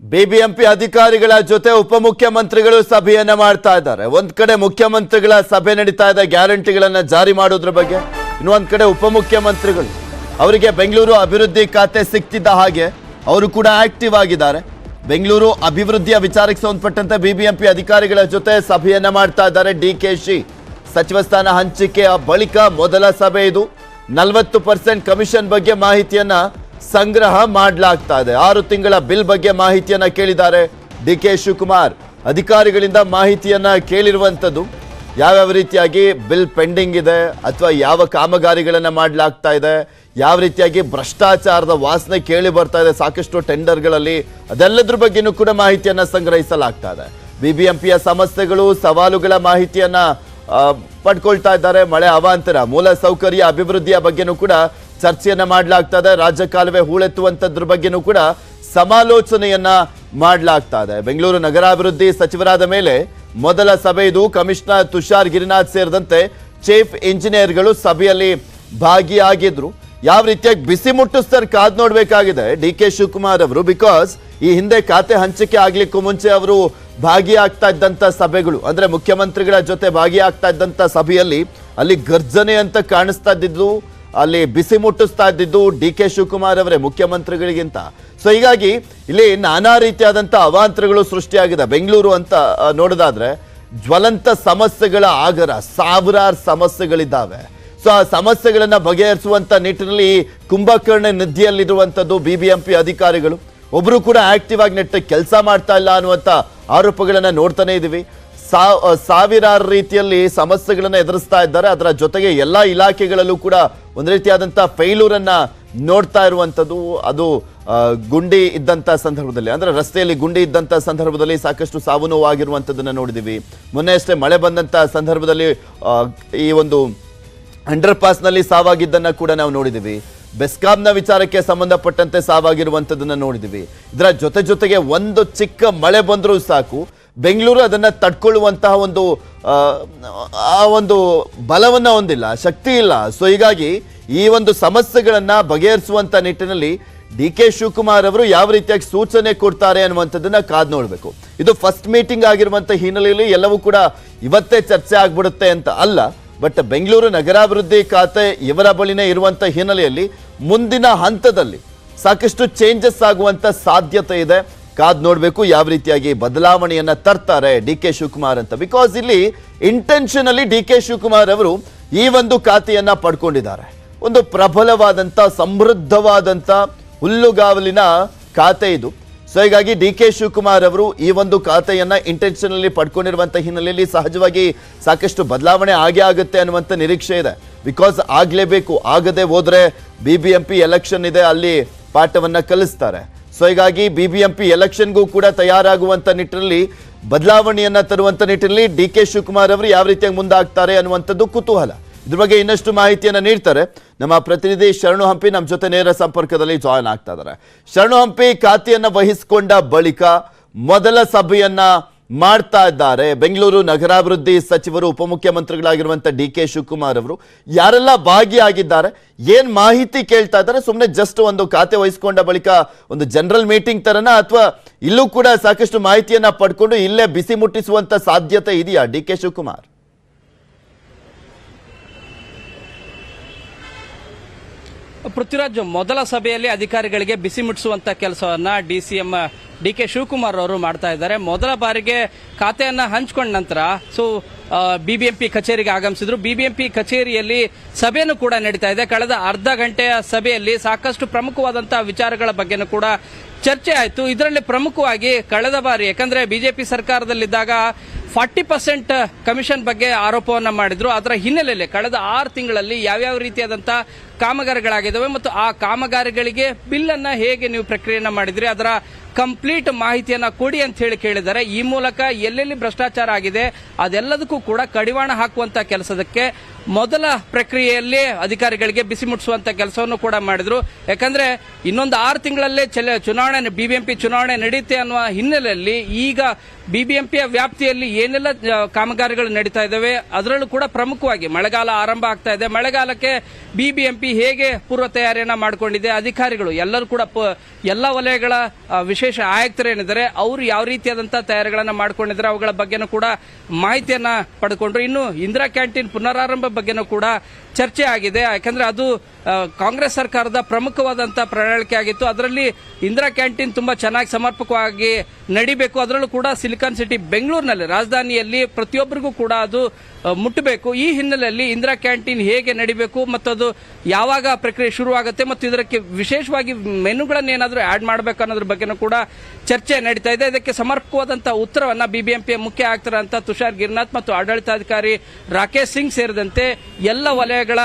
BBMP ಅಧಿಕಾರಿಗಳ ಜೊತೆ ಉಪಮುಖ್ಯಮಂತ್ರಿಗಳು ಸಭೆಯನ್ನ ಮಾಡ್ತಾ ಇದ್ದಾರೆ. ಒಂದ್ ಕಡೆ ಮುಖ್ಯಮಂತ್ರಿಗಳ ಸಭೆ ನಡೀತಾ ಇದೆ, ಗ್ಯಾರಂಟಿಗಳನ್ನ ಜಾರಿ ಮಾಡೋದ್ರ ಬಗ್ಗೆ. ಇನ್ನೊಂದ್ ಕಡೆ ಉಪಮುಖ್ಯಮಂತ್ರಿಗಳು, ಅವರಿಗೆ ಬೆಂಗಳೂರು ಅಭಿವೃದ್ಧಿ ಖಾತೆ ಸಿಕ್ತಿದ್ದ ಹಾಗೆ ಅವರು ಕೂಡ ಆಕ್ಟಿವ್ ಆಗಿದ್ದಾರೆ. ಬೆಂಗಳೂರು ಅಭಿವೃದ್ಧಿಯ ವಿಚಾರಕ್ಕೆ ಸಂಬಂಧಪಟ್ಟಂತೆ ಬಿಬಿಎಂಪಿ ಅಧಿಕಾರಿಗಳ ಜೊತೆ ಸಭೆಯನ್ನ ಮಾಡ್ತಾ ಇದ್ದಾರೆ ಡಿ ಕೆ ಶಿ. ಸಚಿವ ಸ್ಥಾನ ಹಂಚಿಕೆಯ ಬಳಿಕ ಮೊದಲ ಸಭೆ ಇದು. ನಲವತ್ತು ಪರ್ಸೆಂಟ್ ಕಮಿಷನ್ ಬಗ್ಗೆ ಮಾಹಿತಿಯನ್ನ ಸಂಗ್ರಹ ಮಾಡಲಾಗ್ತಾ ಇದೆ. ಆರು ತಿಂಗಳ ಬಿಲ್ ಬಗ್ಗೆ ಮಾಹಿತಿಯನ್ನ ಕೇಳಿದ್ದಾರೆ ಡಿ ಕೆ ಶಿವಕುಮಾರ್. ಅಧಿಕಾರಿಗಳಿಂದ ಮಾಹಿತಿಯನ್ನ ಕೇಳಿರುವಂಥದ್ದು ಯಾವ್ಯಾವ ರೀತಿಯಾಗಿ ಬಿಲ್ ಪೆಂಡಿಂಗ್ ಇದೆ ಅಥವಾ ಯಾವ ಕಾಮಗಾರಿಗಳನ್ನ ಮಾಡಲಾಗ್ತಾ ಇದೆ, ಯಾವ ರೀತಿಯಾಗಿ ಭ್ರಷ್ಟಾಚಾರದ ವಾಸನೆ ಕೇಳಿ ಬರ್ತಾ ಇದೆ ಸಾಕಷ್ಟು ಟೆಂಡರ್ಗಳಲ್ಲಿ ಅದೆಲ್ಲದ್ರ ಬಗ್ಗೆನೂ ಕೂಡ ಮಾಹಿತಿಯನ್ನ ಸಂಗ್ರಹಿಸಲಾಗ್ತಾ ಇದೆ. ಬಿಬಿಎಂಪಿಯ ಸಮಸ್ಯೆಗಳು, ಸವಾಲುಗಳ ಮಾಹಿತಿಯನ್ನ ಪಡ್ಕೊಳ್ತಾ ಇದ್ದಾರೆ. ಮಳೆ ಅವಾಂತರ, ಮೂಲ ಸೌಕರ್ಯ ಅಭಿವೃದ್ಧಿಯ ಬಗ್ಗೆನೂ ಕೂಡ ಚರ್ಚೆಯನ್ನ ಮಾಡಲಾಗ್ತಾ ಇದೆ ರಾಜ್ಯ ಕಾಲುವೆ ಹೂಳೆತ್ತುವಂಥದ್ರ ಬಗ್ಗೆನೂ ಕೂಡ ಸಮಾಲೋಚನೆಯನ್ನ ಮಾಡಲಾಗ್ತಾ ಇದೆ ಬೆಂಗಳೂರು ನಗರಾಭಿವೃದ್ಧಿ ಸಚಿವರಾದ ಮೇಲೆ ಮೊದಲ ಸಭೆ ಇದು. ಕಮಿಷನರ್ ತುಷಾರ್ ಗಿರಿನಾಥ್ ಸೇರಿದಂತೆ ಚೀಫ್ ಇಂಜಿನಿಯರ್ಗಳು ಸಭೆಯಲ್ಲಿ ಭಾಗಿಯಾಗಿದ್ರು. ಯಾವ ರೀತಿಯಾಗಿ ಬಿಸಿ ಮುಟ್ಟಿಸ್ತಾರೆ ಕಾದ್ ನೋಡ್ಬೇಕಾಗಿದೆ. ಡಿ ಕೆ ಶಿವಕುಮಾರ್ ಅವರು ಬಿಕಾಸ್ ಈ ಹಿಂದೆ ಖಾತೆ ಹಂಚಿಕೆ ಆಗ್ಲಿಕ್ಕೂ ಮುಂಚೆ ಅವರು ಭಾಗಿಯಾಗ್ತಾ ಇದ್ದಂತ ಸಭೆಗಳು, ಅಂದ್ರೆ ಮುಖ್ಯಮಂತ್ರಿಗಳ ಜೊತೆ ಭಾಗಿಯಾಗ್ತಾ ಇದ್ದಂತ ಸಭೆಯಲ್ಲಿ ಅಲ್ಲಿ ಗರ್ಜನೆ ಅಂತ ಕಾಣಿಸ್ತಾ ಇದ್ದಿದ್ದು, ಅಲ್ಲಿ ಬಿಸಿ ಮುಟ್ಟಿಸ್ತಾ ಇದ್ದಿದ್ದು ಡಿ ಕೆ ಶಿವಕುಮಾರ್ ಅವರೇ, ಮುಖ್ಯಮಂತ್ರಿಗಳಿಗಿಂತ. ಸೊ ಹೀಗಾಗಿ ಇಲ್ಲಿ ನಾನಾ ರೀತಿಯಾದಂತ ಅವಾಂತರಗಳು ಸೃಷ್ಟಿಯಾಗಿದೆ. ಬೆಂಗಳೂರು ಅಂತ ನೋಡೋದಾದ್ರೆ ಜ್ವಲಂತ ಸಮಸ್ಯೆಗಳ ಆಗರ, ಸಾವಿರಾರು ಸಮಸ್ಯೆಗಳಿದ್ದಾವೆ. ಸಮಸ್ಯೆಗಳನ್ನ ಬಗೆಹರಿಸುವಂತ ನಿಟ್ಟಿನಲ್ಲಿ ಕುಂಭಕರ್ಣ ನಿಧಿಯಲ್ಲಿರುವಂತದ್ದು ಬಿಬಿಎಂಪಿ ಅಧಿಕಾರಿಗಳು. ಒಬ್ಬರು ಕೂಡ ಆಕ್ಟಿವ್ ಆಗಿ ನೆಟ್ಟ ಕೆಲಸ ಮಾಡ್ತಾ ಇಲ್ಲ ಅನ್ನುವಂತ ಆರೋಪಗಳನ್ನು ನೋಡ್ತಾನೆ ಇದೀವಿ. ಸಾ- ಸಾವಿರಾರು ರೀತಿಯಲ್ಲಿ ಸಮಸ್ಯೆಗಳನ್ನು ಎದುರಿಸ್ತಾ ಇದ್ದಾರೆ. ಅದರ ಜೊತೆಗೆ ಎಲ್ಲಾ ಇಲಾಖೆಗಳಲ್ಲೂ ಕೂಡ ಒಂದು ರೀತಿಯಾದಂಥ ಫೈಲೂರನ್ನು ನೋಡ್ತಾ ಇರುವಂತದ್ದು. ಅದು ಗುಂಡಿ ಇದ್ದಂತ ಸಂದರ್ಭದಲ್ಲಿ, ಅಂದ್ರೆ ರಸ್ತೆಯಲ್ಲಿ ಗುಂಡಿ ಇದ್ದಂತ ಸಂದರ್ಭದಲ್ಲಿ ಸಾಕಷ್ಟು ಸಾವು ನೋವಾಗಿರುವಂಥದ್ದನ್ನು ನೋಡಿದೀವಿ. ಮೊನ್ನೆ ಅಷ್ಟೇ ಮಳೆ ಬಂದಂತ ಸಂದರ್ಭದಲ್ಲಿ ಈ ಒಂದು ಅಂಡರ್ ಪಾಸ್ನಲ್ಲಿ ಸಾವಾಗಿದ್ದನ್ನ ಕೂಡ ನಾವು ನೋಡಿದ್ದೀವಿ. ಬೆಸ್ಕಾಂನ ವಿಚಾರಕ್ಕೆ ಸಂಬಂಧಪಟ್ಟಂತೆ ಸಾವಾಗಿರುವಂತದನ್ನ ನೋಡಿದ್ದೀವಿ. ಇದರ ಜೊತೆ ಜೊತೆಗೆ ಒಂದು ಚಿಕ್ಕ ಮಳೆ ಬಂದರೂ ಸಾಕು. ಬೆಂಗಳೂರು ಅದನ್ನ ತಡ್ಕೊಳ್ಳುವಂತಹ ಒಂದು ಆ, ಒಂದು ಬಲವನ್ನ ಹೊಂದಿಲ್ಲ ಶಕ್ತಿ ಇಲ್ಲ. ಸೊ ಹೀಗಾಗಿ ಈ ಒಂದು ಸಮಸ್ಯೆಗಳನ್ನ ಬಗೆಹರಿಸುವಂತ ನಿಟ್ಟಿನಲ್ಲಿ ಡಿ ಕೆ ಶಿವಕುಮಾರ್ ಅವರು ಯಾವ ರೀತಿಯಾಗಿ ಸೂಚನೆ ಕೊಡ್ತಾರೆ ಅನ್ನುವಂಥದ್ದನ್ನ ಕಾದ್ ನೋಡಬೇಕು. ಇದು ಫಸ್ಟ್ ಮೀಟಿಂಗ್ ಆಗಿರುವಂತ ಹಿನ್ನೆಲೆಯಲ್ಲಿ ಎಲ್ಲವೂ ಕೂಡ ಇವತ್ತೇ ಚರ್ಚೆ ಆಗ್ಬಿಡುತ್ತೆ ಅಂತ ಅಲ್ಲ. ಬಟ್ ಬೆಂಗಳೂರು ನಗರಾಭಿವೃದ್ಧಿ ಖಾತೆ ಇವರ ಬಳಿನೇ ಇರುವಂತ ಹಿನ್ನೆಲೆಯಲ್ಲಿ ಮುಂದಿನ ಹಂತದಲ್ಲಿ ಸಾಕಷ್ಟು ಚೇಂಜಸ್ ಆಗುವಂತ ಸಾಧ್ಯತೆ ಇದೆ. ಕಾದ್ ನೋಡಬೇಕು ಯಾವ ರೀತಿಯಾಗಿ ಬದಲಾವಣೆಯನ್ನ ತರ್ತಾರೆ ಡಿ ಕೆ ಶಿವಕುಮಾರ್ ಅಂತ. ಬಿಕಾಸ್ ಇಲ್ಲಿ ಇಂಟೆನ್ಷನಲ್ಲಿ ಡಿ ಕೆ ಶಿವಕುಮಾರ್ ಅವರು ಈ ಒಂದು ಖಾತೆಯನ್ನು ಪಡ್ಕೊಂಡಿದ್ದಾರೆ. ಒಂದು ಪ್ರಬಲವಾದಂತ, ಸಮೃದ್ಧವಾದಂತ ಹುಲ್ಲುಗಾವಲಿನ ಖಾತೆ ಇದು. ಸೊ ಹೀಗಾಗಿ ಡಿ ಕೆ ಶಿವಕುಮಾರ್ ಅವರು ಈ ಒಂದು ಖಾತೆಯನ್ನ ಇಂಟೆನ್ಷನಲ್ಲಿ ಪಡ್ಕೊಂಡಿರುವಂಥ ಹಿನ್ನೆಲೆಯಲ್ಲಿ ಸಹಜವಾಗಿ ಸಾಕಷ್ಟು ಬದಲಾವಣೆ ಆಗೇ ಆಗುತ್ತೆ ಅನ್ನುವಂಥ ನಿರೀಕ್ಷೆ ಇದೆ. ಬಿಕಾಸ್ ಆಗಲೇಬೇಕು, ಆಗದೆ ಹೋದ್ರೆ B B M P election ಇದೆ, ಅಲ್ಲಿ ಪಾಠವನ್ನು ಕಲಿಸ್ತಾರೆ. ಸೊ ಹೀಗಾಗಿ ಬಿ ಬಿ ಎಂ ಎಲೆಕ್ಷನ್ಗೂ ಕೂಡ ತಯಾರಾಗುವಂತ ನಿಟ್ಟಿನಲ್ಲಿ, ಬದಲಾವಣೆಯನ್ನ ತರುವಂಥ ನಿಟ್ಟಿನಲ್ಲಿ ಡಿ ಕೆ ಶಿವಕುಮಾರ್ ಅವರು ಯಾವ ರೀತಿಯಾಗಿ ಮುಂದಾಗ್ತಾರೆ ಅನ್ನುವಂಥದ್ದು ಕುತೂಹಲ. ಇದ್ರ ಬಗ್ಗೆ ಇನ್ನಷ್ಟು ಮಾಹಿತಿಯನ್ನು ನೀಡ್ತಾರೆ. ನಮ್ಮ ಪ್ರತಿನಿಧಿ ಶರಣು ಹಂಪಿ ನಮ್ಮ ಜೊತೆ ನೇರ ಸಂಪರ್ಕದಲ್ಲಿ ಜಾಯ್ನ್ ಆಗ್ತಾ ಇದ್ದಾರೆ. ಶರಣು ಹಂಪಿ ಖಾತೆಯನ್ನು ವಹಿಸಿಕೊಂಡ ಬಳಿಕ ಮೊದಲ ಸಭೆಯನ್ನ ಮಾಡ್ತಾ ಇದ್ದಾರೆ. ಬೆಂಗಳೂರು ನಗರಾಭಿವೃದ್ಧಿ ಸಚಿವರು ಉಪಮುಖ್ಯಮಂತ್ರಿಗಳಾಗಿರುವಂಥ ಡಿ ಕೆ ಶಿವಕುಮಾರ್ ಅವರು ಯಾರೆಲ್ಲ ಭಾಗಿಯಾಗಿದ್ದಾರೆ, ಏನು ಮಾಹಿತಿ ಕೇಳ್ತಾ ಇದ್ದಾರೆ ಸುಮ್ಮನೆ ಜಸ್ಟ್ ಒಂದು ಖಾತೆ ವಹಿಸಿಕೊಂಡ ಬಳಿಕ ಒಂದು ಜನರಲ್ ಮೀಟಿಂಗ್ ತರನ ಅಥವಾ ಇಲ್ಲೂ ಕೂಡ ಸಾಕಷ್ಟು ಮಾಹಿತಿಯನ್ನ ಪಡ್ಕೊಂಡು ಇಲ್ಲೇ ಬಿಸಿ ಮುಟ್ಟಿಸುವಂತ ಸಾಧ್ಯತೆ ಇದೆಯಾ ಡಿ ಕೆ ಶಿವಕುಮಾರ್? ಪೃಥ್ವಿರಾಜ್, ಮೊದಲ ಸಭೆಯಲ್ಲಿ ಅಧಿಕಾರಿಗಳಿಗೆ ಬಿಸಿ ಮುಟ್ಟಿಸುವಂತ ಕೆಲಸವನ್ನ D C M D K Shivakumar ಅವರು ಮಾಡ್ತಾ ಇದ್ದಾರೆ. ಮೊದಲ ಬಾರಿಗೆ ಖಾತೆಯನ್ನ ಹಂಚ್ಕೊಂಡ ನಂತರ, ಸೊ ಬಿಬಿಎಂಪಿ ಕಚೇರಿಗೆ ಆಗಮಿಸಿದ್ರು. ಬಿಬಿಎಂಪಿ ಕಚೇರಿಯಲ್ಲಿ ಸಭೆಯನ್ನು ಕೂಡ ನಡೀತಾ ಇದೆ. ಕಳೆದ ಅರ್ಧ ಗಂಟೆಯ ಸಭೆಯಲ್ಲಿ ಸಾಕಷ್ಟು ಪ್ರಮುಖವಾದಂತಹ ವಿಚಾರಗಳ ಬಗ್ಗೆನೂ ಕೂಡ ಚರ್ಚೆ ಆಯಿತು. ಇದರಲ್ಲಿ ಪ್ರಮುಖವಾಗಿ ಕಳೆದ ಬಾರಿ, ಯಾಕಂದ್ರೆ ಬಿಜೆಪಿ ಸರ್ಕಾರದಲ್ಲಿದ್ದಾಗ ಫಾರ್ಟಿ ಪರ್ಸೆಂಟ್ ಕಮಿಷನ್ ಬಗ್ಗೆ ಆರೋಪವನ್ನು ಮಾಡಿದ್ರು. ಅದರ ಹಿನ್ನೆಲೆಯಲ್ಲಿ ಕಳೆದ ಆರು ತಿಂಗಳಲ್ಲಿ ಯಾವ್ಯಾವ ರೀತಿಯಾದಂತಹ ಕಾಮಗಾರಿಗಳಾಗಿದ್ದಾವೆ ಮತ್ತು ಆ ಕಾಮಗಾರಿಗಳಿಗೆ ಬಿಲ್ ಅನ್ನ ಹೇಗೆ ನೀವು ಪ್ರಕ್ರಿಯೆಯನ್ನ ಮಾಡಿದ್ರಿ, ಅದರ ಕಂಪ್ಲೀಟ್ ಮಾಹಿತಿಯನ್ನ ಕೊಡಿ ಅಂತ ಹೇಳಿ ಕೇಳಿದ್ದಾರೆ. ಈ ಮೂಲಕ ಎಲ್ಲೆಲ್ಲಿ ಭ್ರಷ್ಟಾಚಾರ ಆಗಿದೆ, ಅದೆಲ್ಲದಕ್ಕೂ ಕೂಡ ಕಡಿವಾಣ ಹಾಕುವಂತ ಕೆಲಸದಕ್ಕೆ ಮೊದಲ ಪ್ರಕ್ರಿಯೆಯಲ್ಲಿ ಅಧಿಕಾರಿಗಳಿಗೆ ಬಿಸಿ ಮುಟ್ಟಿಸುವಂತ ಕೆಲಸವನ್ನು ಕೂಡ ಮಾಡಿದ್ರು. ಯಾಕಂದ್ರೆ ಇನ್ನೊಂದು ಆರು ತಿಂಗಳಲ್ಲೇ ಚುನಾವಣೆ, ಬಿಬಿಎಂಪಿ ಚುನಾವಣೆ ನಡೆಯುತ್ತೆ ಅನ್ನುವ ಹಿನ್ನೆಲೆಯಲ್ಲಿ ಈಗ ಬಿಬಿಎಂಪಿಯ ವ್ಯಾಪ್ತಿಯಲ್ಲಿ ಏನೆಲ್ಲ ಕಾಮಗಾರಿಗಳು ನಡೀತಾ ಇದ್ದಾವೆ, ಅದರಲ್ಲೂ ಕೂಡ ಪ್ರಮುಖವಾಗಿ ಮಳೆಗಾಲ ಆರಂಭ ಆಗ್ತಾ ಇದೆ. ಮಳೆಗಾಲಕ್ಕೆ ಬಿಬಿಎಂಪಿ ಬಿಬಿಎಂಪಿ ಹೇಗೆ ಪೂರ್ವ ತಯಾರಿಯನ್ನ ಮಾಡಿಕೊಂಡಿದೆ, ಅಧಿಕಾರಿಗಳು ಎಲ್ಲರೂ ಕೂಡ ಎಲ್ಲ ವಲಯಗಳ ವಿಶೇಷ ಆಯುಕ್ತರೇನಿದ್ದಾರೆ, ಅವರು ಯಾವ ರೀತಿಯಾದಂತಹ ತಯಾರಿಗಳನ್ನು ಮಾಡಿಕೊಂಡಿದ್ದಾರೆ, ಅವುಗಳ ಬಗ್ಗೆನೂ ಕೂಡ ಮಾಹಿತಿಯನ್ನ ಪಡ್ಕೊಂಡ್ರು. ಇನ್ನು ಇಂದಿರಾ ಕ್ಯಾಂಟೀನ್ ಪುನರಾರಂಭ ಬಗ್ಗೆನೂ ಕೂಡ ಚರ್ಚೆ ಆಗಿದೆ. ಯಾಕಂದ್ರೆ ಅದು ಕಾಂಗ್ರೆಸ್ ಸರ್ಕಾರದ ಪ್ರಮುಖವಾದಂತಹ ಪ್ರಣಾಳಿಕೆ ಆಗಿತ್ತು. ಅದರಲ್ಲಿ ಇಂದಿರಾ ಕ್ಯಾಂಟೀನ್ ತುಂಬಾ ಚೆನ್ನಾಗಿ ಸಮರ್ಪಕವಾಗಿ ನಡಿಬೇಕು. ಅದರಲ್ಲೂ ಕೂಡ ಸಿಲಿಕಾನ್ ಸಿಟಿ ಬೆಂಗಳೂರಿನಲ್ಲಿ, ರಾಜಧಾನಿಯಲ್ಲಿ ಪ್ರತಿಯೊಬ್ಬರಿಗೂ ಕೂಡ ಅದು ಮುಟ್ಟಬೇಕು. ಈ ಹಿನ್ನೆಲೆಯಲ್ಲಿ ಇಂದಿರಾ ಕ್ಯಾಂಟೀನ್ ಹೇಗೆ ನಡಿಬೇಕು ಮತ್ತು ಅದು ಯಾವಾಗ ಪ್ರಕ್ರಿಯೆ ಶುರುವಾಗುತ್ತೆ ಮತ್ತು ಇದಕ್ಕೆ ವಿಶೇಷವಾಗಿ ಮೆನುಗಳನ್ನು ಏನಾದರೂ ಆಡ್ ಮಾಡಬೇಕು ಅನ್ನೋದ್ರ ಬಗ್ಗೆನೂ ಕೂಡ ಚರ್ಚೆ ನಡೀತಾ ಇದೆ. ಇದಕ್ಕೆ ಸಮರ್ಪಕವಾದಂತಹ ಉತ್ತರವನ್ನು ಬಿಬಿಎಂಪಿಯ ಮುಖ್ಯ ಆಯುಕ್ತರಂತ ತುಷಾರ್ ಗಿರ್ನಾಥ್ ಮತ್ತು ಆಡಳಿತಾಧಿಕಾರಿ ರಾಕೇಶ್ ಸಿಂಗ್ ಸೇರಿದಂತೆ ಎಲ್ಲ ವಲಯಗಳ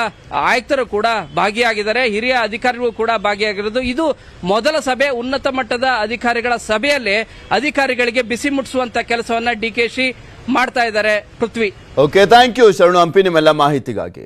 ಆಯುಕ್ತರು ಕೂಡ ಭಾಗಿಯಾಗಿದ್ದಾರೆ. ಹಿರಿಯ ಅಧಿಕಾರಿಗಳು ಕೂಡ ಭಾಗಿಯಾಗಿರೋದು. ಇದು ಮೊದಲ ಸಭೆ, ಉನ್ನತ ಮಟ್ಟದ ಅಧಿಕಾರಿಗಳ ಸಭೆಯಲ್ಲಿ ಅಧಿಕಾರಿಗಳಿಗೆ ಬಿಸಿ ಮುಟ್ಟಿಸುವಂತ ಕೆಲಸವನ್ನ ಡಿಕೆಶಿ ಮಾಡ್ತಾ ಇದ್ದಾರೆ. ಪೃಥ್ವಿ. ಓಕೆ ಥ್ಯಾಂಕ್ ಯು ಶರಣು ಹಂಪಿ, ನಿಮ್ಮೆಲ್ಲ ಮಾಹಿತಿಗಾಗಿ.